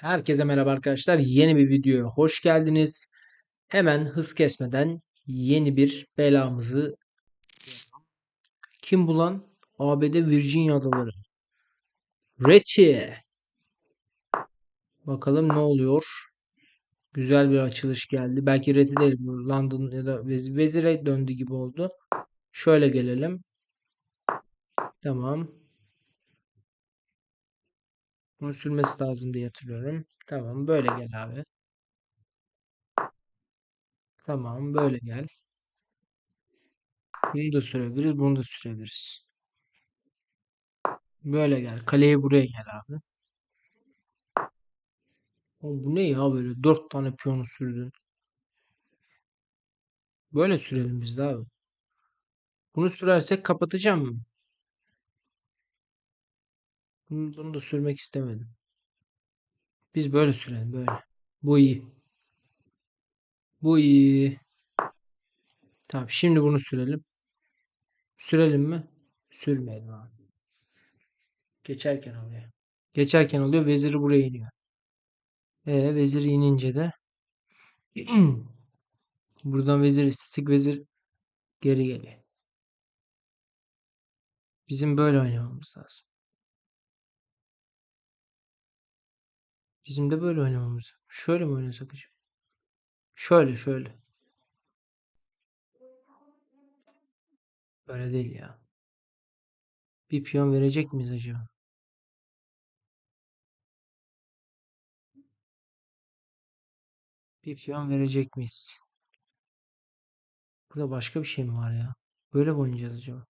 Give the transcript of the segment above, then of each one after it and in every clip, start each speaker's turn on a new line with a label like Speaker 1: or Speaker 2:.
Speaker 1: Herkese merhaba arkadaşlar. Yeni bir videoya hoş geldiniz. Hemen hız kesmeden yeni bir belamızı kim bulan? ABD Virginia Adaları. Reti. Bakalım ne oluyor? Güzel bir açılış geldi. Belki Reti değil. London ya da Vez- Vezir'e döndü gibi oldu. Şöyle gelelim. Tamam. Bunu sürmesi lazım diye hatırlıyorum. Tamam böyle gel abi. Tamam böyle gel. Bunu da sürebiliriz. Bunu da sürebiliriz. Böyle gel. Kaleye buraya gel abi. Oğlum bu ne ya böyle? Dört tane piyonu sürdün. Böyle sürelim biz de abi. Bunu sürersek kapatacağım mı? Bunu, bunu da sürmek istemedim. Biz böyle sürelim böyle. Bu iyi. Bu iyi. Tamam şimdi bunu sürelim. Sürelim mi? Sürmeyelim abi. Geçerken oluyor. Geçerken oluyor. Veziri buraya iniyor. E vezir inince de buradan vezir istesek vezir geri geliyor. Bizim böyle oynamamız lazım. Bizim de böyle oynamamız. Şöyle mi oynasak acaba? Şöyle şöyle. Böyle değil ya. Bir piyon verecek miyiz acaba? Bir piyon verecek miyiz? Burada başka bir şey mi var ya? Böyle mi oynayacağız acaba?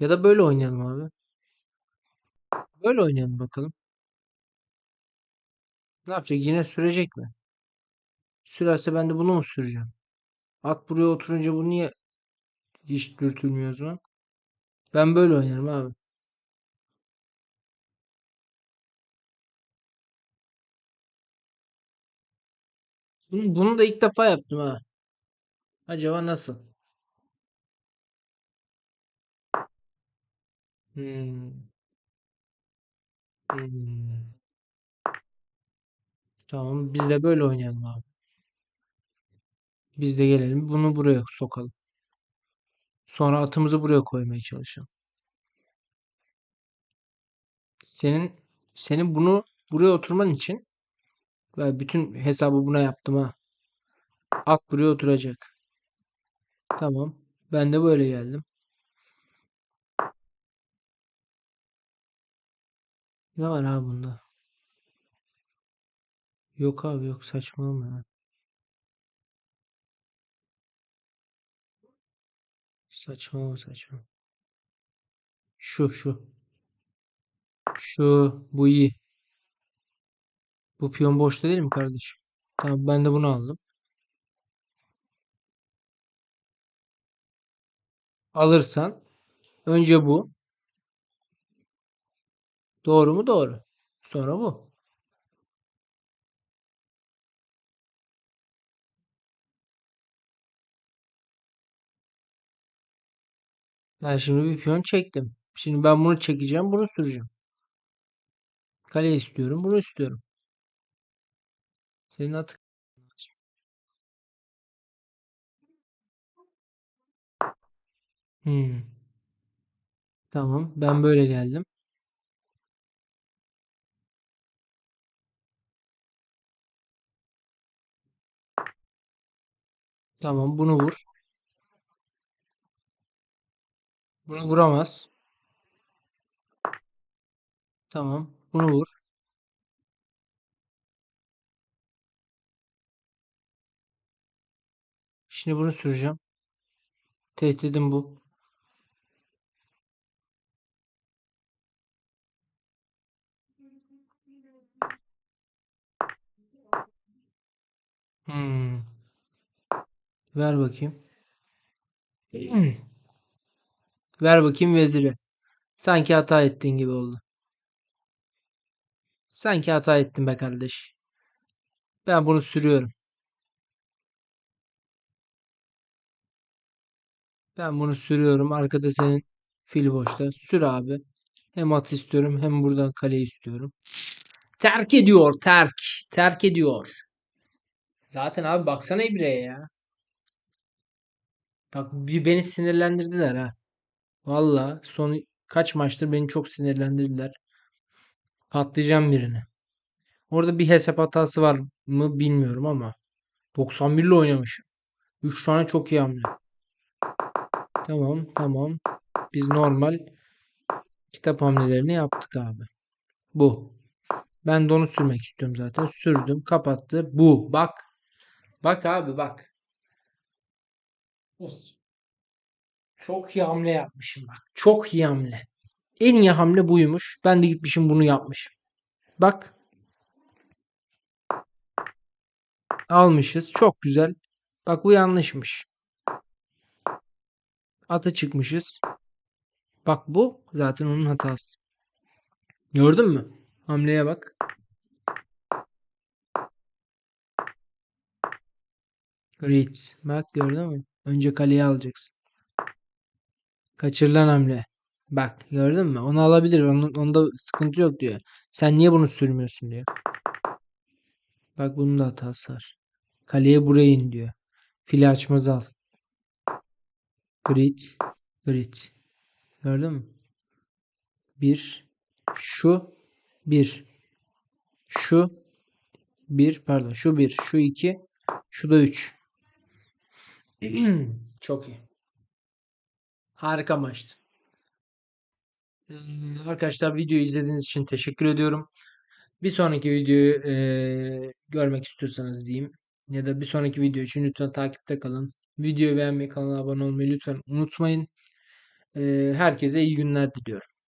Speaker 1: Ya da böyle oynayalım abi. Böyle oynayalım bakalım. Ne yapacak? Yine sürecek mi? Sürerse ben de bunu mu süreceğim? At buraya oturunca bu niye hiç dürtülmüyor o zaman? Ben böyle oynarım abi. Bunu, bunu da ilk defa yaptım ha. Acaba nasıl? Hmm. Hmm. Tamam biz de böyle oynayalım abi. Biz de gelelim bunu buraya sokalım. Sonra atımızı buraya koymaya çalışalım. Senin senin bunu buraya oturman için ve bütün hesabı buna yaptım ha. At buraya oturacak. Tamam. Ben de böyle geldim. Ne var abi bunda? Yok abi yok saçmalama ya. Saçmalama saçma. Şu şu. Şu bu iyi. Bu piyon boşta değil mi kardeşim? Tamam ben de bunu aldım. Alırsan önce bu. Doğru mu? Doğru. Sonra bu. Ben şimdi bir piyon çektim. Şimdi ben bunu çekeceğim, bunu süreceğim. Kale istiyorum, bunu istiyorum. Senin atı Hmm. Tamam. Ben böyle geldim. Tamam. Bunu vur. Bunu vuramaz. Tamam. Bunu vur. Şimdi bunu süreceğim. Tehdidim bu. Hmm. Ver bakayım. Hmm. Ver bakayım veziri. Sanki hata ettiğin gibi oldu. Sanki hata ettin be kardeş. Ben bunu sürüyorum. Ben bunu sürüyorum. Arkada senin fil boşta. Sür abi. Hem at istiyorum hem buradan kale istiyorum. Terk ediyor. Terk. Terk ediyor. Zaten abi baksana İbre'ye ya. Bak bir beni sinirlendirdiler ha. Valla son kaç maçtır beni çok sinirlendirdiler. Patlayacağım birini. Orada bir hesap hatası var mı bilmiyorum ama 91 ile oynamışım. 3 tane çok iyi hamle. Tamam tamam. Biz normal kitap hamlelerini yaptık abi. Bu. Ben de onu sürmek istiyorum zaten. Sürdüm. Kapattı. Bu. Bak. Bak abi bak. Of. Çok iyi hamle yapmışım bak. Çok iyi hamle. En iyi hamle buymuş. Ben de gitmişim bunu yapmışım. Bak. Almışız. Çok güzel. Bak bu yanlışmış. Ata çıkmışız. Bak bu zaten onun hatası. Gördün mü? Hamleye bak. Great. Bak gördün mü? Önce kaleyi alacaksın. Kaçırılan hamle. Bak gördün mü? Onu alabilir. Onun, onda sıkıntı yok diyor. Sen niye bunu sürmüyorsun diyor. Bak bunun da hatası var. Kaleye buraya in diyor. Fili açmaz al. Grid. Grid. Gördün mü? Bir. Şu. Bir. Şu. Bir. Pardon. Şu bir. Şu iki. Şu da üç. Çok iyi. Harika maçtı. Ee, Arkadaşlar videoyu izlediğiniz için teşekkür ediyorum. Bir sonraki videoyu eee, görmek istiyorsanız diyeyim ya da bir sonraki video için lütfen takipte kalın. Videoyu beğenmeyi, kanala abone olmayı lütfen unutmayın. Eee, herkese iyi günler diliyorum.